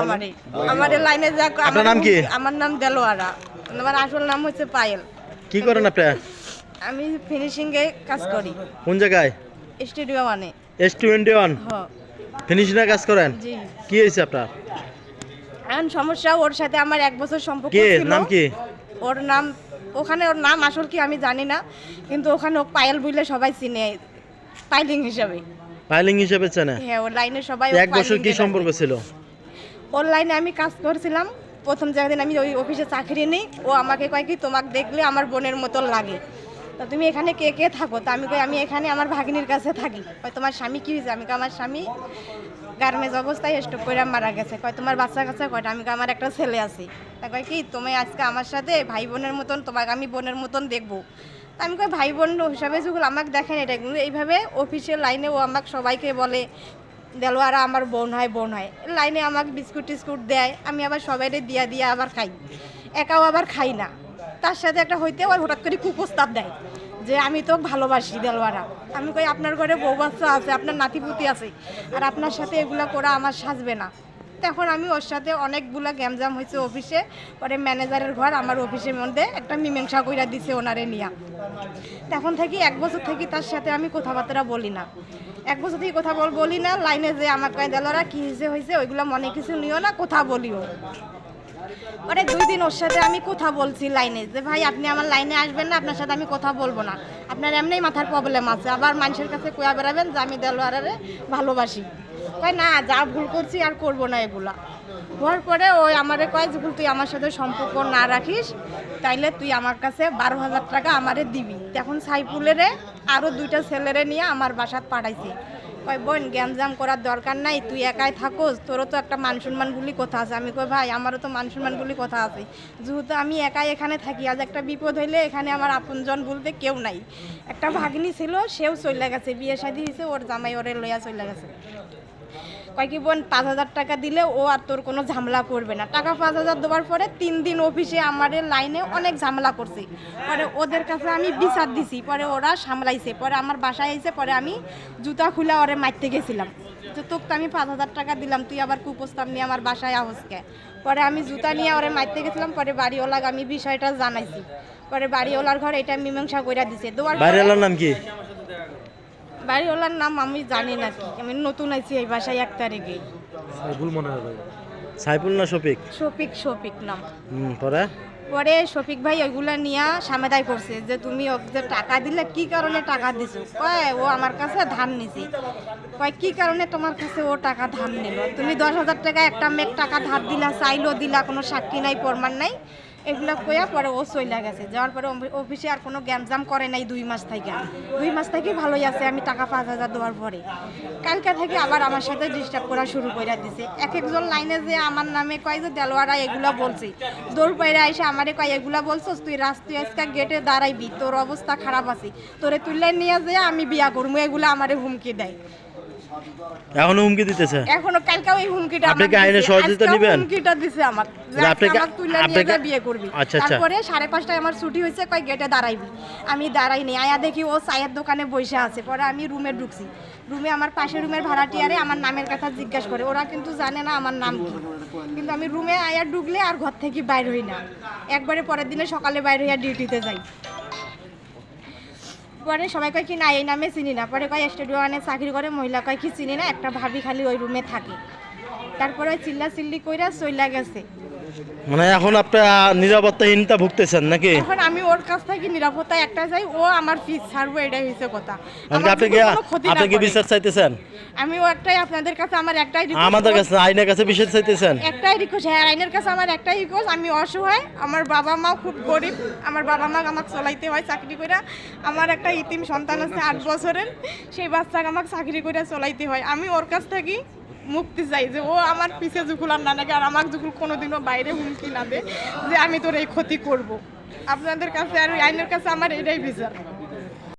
আমারে আমাদের লাইনে যাক আপনার নাম কি? আমার নাম দেলোয়ারা। আমার আসল নাম হচ্ছে পায়েল। কি করেন আপনি? আমি ফিনিশিং এ কাজ করি। কোন জায়গায়? স্টুডিও মানে এস ওয়ান হ। ফিনিশিংয়ে কাজ করেন? কি হয়েছে আপনার? এখন সমস্যা ওর সাথে আমার এক বছর সম্পর্ক ছিল। নাম কি? ওর নাম ওখানে ওর নাম আসল কি আমি জানি না কিন্তু ওখানে ও পায়েল বুঝলে সবাই চিনে পাইলিং হিসাবে। পাইলিং হিসাবে চেনে। হ্যাঁ ওর লাইনে সবাই এক বছর কি সম্পর্ক ছিল? ওর লাইনে আমি কাজ করছিলাম, প্রথম যেদিন আমি ওই অফিসে চাকরি নিই, ও আমাকে কয় কি, তোমাকে দেখলে আমার বোনের মতো লাগে। তা তুমি এখানে কে কে থাকো? তা আমি কই, আমি এখানে আমার ভাগ্নির কাছে থাকি। কয়, তোমার স্বামী কী হয়েছে? আমি আমার স্বামী গার্মেন্টস অবস্থায় স্টক করে মারা গেছে। কয়, তোমার বাচ্চা কাচ্চা কয়টা? আমি আমার একটা ছেলে আছে। তা কয়, কি, তুমি আজকে আমার সাথে ভাই বোনের মতন, তোমাকে আমি বোনের মতন দেখব? তা আমি কই ভাই বোন হিসাবে যেগুলো আমাকে দেখেন, এটা কিন্তু এইভাবে অফিসের লাইনে ও আমাকে সবাইকে বলে দেলোয়ারা আমার বোন হয় বোন হয়। লাইনে আমাকে বিস্কুট টিস্কুট দেয়, আমি আবার সবাইকে দিয়া দিয়া আবার খাই। একাও আবার খাই না। তার সাথে একটা হইতে আবার হঠাৎ করে কুপ্রস্তাব দেয় যে, আমি তো ভালোবাসি দেলোয়ারা। আমি কই, আপনার ঘরে বউ বাচ্চা আছে, আপনার নাতিপুতি আছে, আর আপনার সাথে এগুলো করা আমার সাজবে না। তখন আমি ওর সাথে অনেকগুলো গ্যামজাম হয়েছে অফিসে। পরে ম্যানেজারের ঘর আমার অফিসের মধ্যে একটা মীমাংসা কইরা দিছে ওনারে নিয়া। তখন থেকে এক বছর থেকে তার সাথে আমি কথাবার্তা বলি না। এক বছর থেকে কথা বল বলি না, লাইনে যে আমার কয়, দেলরা, কি হয়েছে হয়েছে ওইগুলো মনে কিছু নিও না, কথা বলিও। পরে দুই দিন ওর সাথে আমি কথা বলছি লাইনে যে, ভাই, আপনি আমার লাইনে আসবেন না, আপনার সাথে আমি কথা বলব না। আপনার এমনিই মাথার প্রবলেম আছে। আবার মানুষের কাছে কোয়া বেড়াবেন যে, আমি দেলোয়ারে ভালোবাসি। কয় না, যা ভুল করছি আর করব না এগুলা। হওয়ার পরে ওই আমারে কয় যে তুই আমার সাথে সম্পর্ক না রাখিস, তাইলে তুই আমার কাছে বারো হাজার টাকা আমারে দিবি। তখন সাইফুলেরে আরও দুইটা ছেলেরে নিয়ে আমার বাসাত পাঠাইছে। কয়, বোন গ্যামজাম করার দরকার নাই, তুই একাই থাকোস, তোরও তো একটা মান সম্মান বলি কথা আছে। আমি কই, ভাই, আমারও তো মান সম্মান বলি কথা আছে। যেহেতু আমি একাই এখানে থাকি, আজ একটা বিপদ হইলে এখানে আমার আপনজন বলতে কেউ নাই। একটা ভাগ্নি ছিল, সেও চলে গেছে, বিয়ে শাদি হয়েছে ওর জামাই ওরে লইয়া চলে গেছে। কয় কি, বোন, পাঁচ হাজার টাকা দিলে ও আর তোর কোনো ঝামেলা করবে না। টাকা পাঁচ হাজার দেওয়ার পরে তিন দিন অফিসে আমাদের লাইনে অনেক ঝামেলা করছে। পরে ওদের কাছে আমি বিচার দিছি, পরে ওরা সামলাইছে, পরে আমার বাসায় এসে পরে আমি জুতা খুলে ওরে মারতে গেছিলাম। তো তোকে তো আমি পাঁচ হাজার টাকা দিলাম তুই আবার কুপ্রস্তাব নিয়ে আমার বাসায় আহসকে পরে আমি জুতা নিয়ে ওরে মারতে গেছিলাম পরে বাড়িওয়ালাকে আমি বিষয়টা জানাইছি। পরে বাড়িওয়ালার ঘর এটা মীমাংসা কইরা দিছে। পরে- বাইরেলার নাম কি? বাড়িওয়ালার নাম আমি জানি না কি। আমি নতুন আইছি এই বাসায় এক তারিখে। সাইফুল না শফিক? শফিক শফিক নাম। হুম পরে? পরে শফিক ভাই ওইগুলা নিয়ে সামেদাই করছে যে তুমি যে টাকা দিলে, কি কারণে টাকা দিছো? কয়, ও আমার কাছে ধান নিছি। কয়, কি কারণে তোমার কাছে ও টাকা ধার নিল? তুমি দশ হাজার টাকা, একটা মেঘ টাকা ধার দিলা, চাইলো দিলা, কোনো সাক্ষী নাই, প্রমাণ নাই? এগুলা কইয়া পরে ও চইলা গেছে। যাওয়ার পরে অফিসে আর কোনো গ্যামজাম করে নাই দুই মাস থেকে দুই মাস থেকে ভালোই আছে, আমি টাকা পাঁচ হাজার দেওয়ার পরে। কালকে থেকে আবার আমার সাথে ডিস্টার্ব করা শুরু করে দিছে। এক একজন লাইনে যে আমার নামে কয় যে, দেলোয়ারা, এগুলা বলছে। দৌড় পাইরা এসে আমারে কয়, এগুলা বলছস তুই রাস্তায় আজকে গেটে দাঁড়াইবি, তোর অবস্থা খারাপ আছে। তোরে তুললে নিয়ে যে আমি বিয়া করব এগুলা আমারে হুমকি দেয়। এখনও হুমকি দিতেছে? এখনও কালকেও এই হুমকিটা আপনি কি আইনের দিছে। সহযোগিতা নিবেন? হুমকিটা দিছে আমার। আজকে আপনাকে- আমাকে তুলে নিয়ে যা বিয়ে করবি। আচ্ছা, আচ্ছা। তারপরে সাড়ে পাঁচটায় আমার ছুটি হয়েছে কয় গেটে দাঁড়াইবি? আমি দাঁড়াইনি। আয়া দেখি ও চায়ের দোকানে বসে আছে। পরে আমি রুমে ঢুকছি। রুমে আমার পাশের রুমের ভাড়াটিয়ারে আমার নামের কথা জিজ্ঞাসা করে। ওরা কিন্তু জানে না আমার নাম কি। কিন্তু আমি রুমে আয়া ঢুকলে আর ঘর থেকে বাইর হই না। একবারে পরের দিনে সকালে বাইর হইয়া ডিউটিতে যাই। পরে সবাই কয় কি না, এই নামে চিনি না। পরে কয় স্টুডিও ওয়ানে চাকরি করে, মহিলা কয় কি চিনি না, একটা ভাবি খালি ওই রুমে থাকে। তারপরে ওই চিল্লা চিল্লি কইরা চইলা গেছে। মানে এখন আপনার নিরাপত্তাহীনতা ভুগতেছেন নাকি? এখন আমি ওর কাছ থেকে নিরাপত্তা একটা চাই ও আমার ফিস ছাড়বো এটাই হয়েছে কথা। মানে আপনি কি আপনি কি। বিচার চাইতেছেন? আমি ও একটাই আপনাদের কাছে আমার একটাই request, আমাদের কাছে আইনের কাছে বিচার চাইতেছেন? একটাই রিকোয়েস্ট হ্যাঁ আইনের কাছে আমার একটাই রিকোয়েস্ট আমি অসহায় আমার বাবা মা খুব গরিব আমার বাবা মা আমাকে চলাইতে হয় চাকরি করে আমার একটা ইতিম সন্তান আছে আট বছরের সেই বাচ্চাকে আমাকে চাকরি করে চলাইতে হয়। আমি ওর কাছ থেকে মুক্তি চাই যে ও আমার পিছে জুকুল আর না নাকি, আর আমার জুকুল কোনোদিনও বাইরে হুমকি না দে যে আমি তোর এই ক্ষতি করব। আপনাদের কাছে আর আইনের কাছে আমার এটাই বিচার।